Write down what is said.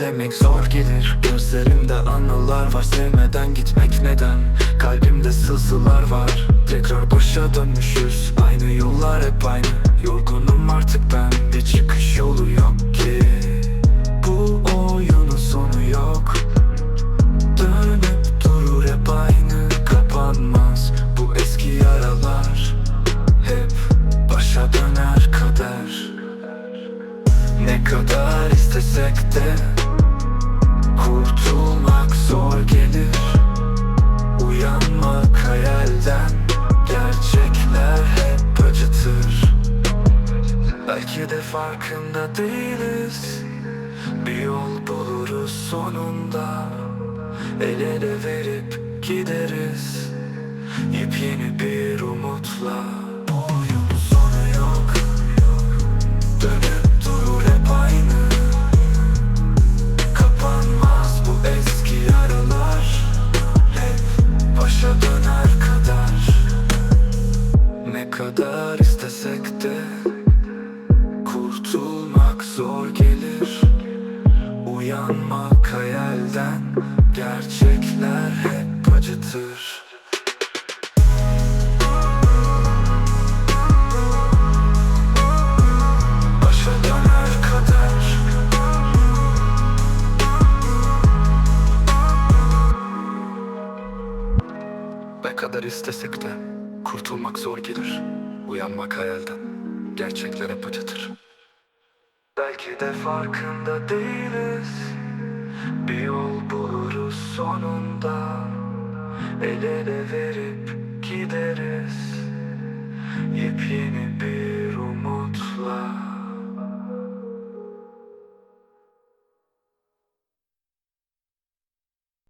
demek zor gelir. Gözlerimde anılar var sevmeden gitmek neden? Kalbimde sızılar var. Tekrar başa dönmüşüz. Aynı yollar hep aynı. Yorgunum artık ben. Bir çıkış yolu yok ki. Bu oyunun sonu yok. Dönüp durur hep aynı. Kapanmaz bu eski yaralar. Hep başa döner kader. Ne kadar istesek de Kurtulmak zor gelir. Uyanmak hayalden. Gerçekler hep acıtır. Belki de farkında değiliz. Bir yol buluruz sonunda. El ele verip gideriz. Yepyeni bir umutla kadar istesek de Kurtulmak zor gelir. Uyanmak hayalden Gerçekler hep acıtır. Ne kadar istesek de kurtulmak zor gelir. Uyanmak hayalden. Gerçekler hep acıtır. Belki de farkında değiliz. Bir yol buluruz sonunda. El ele verip gideriz. Yepyeni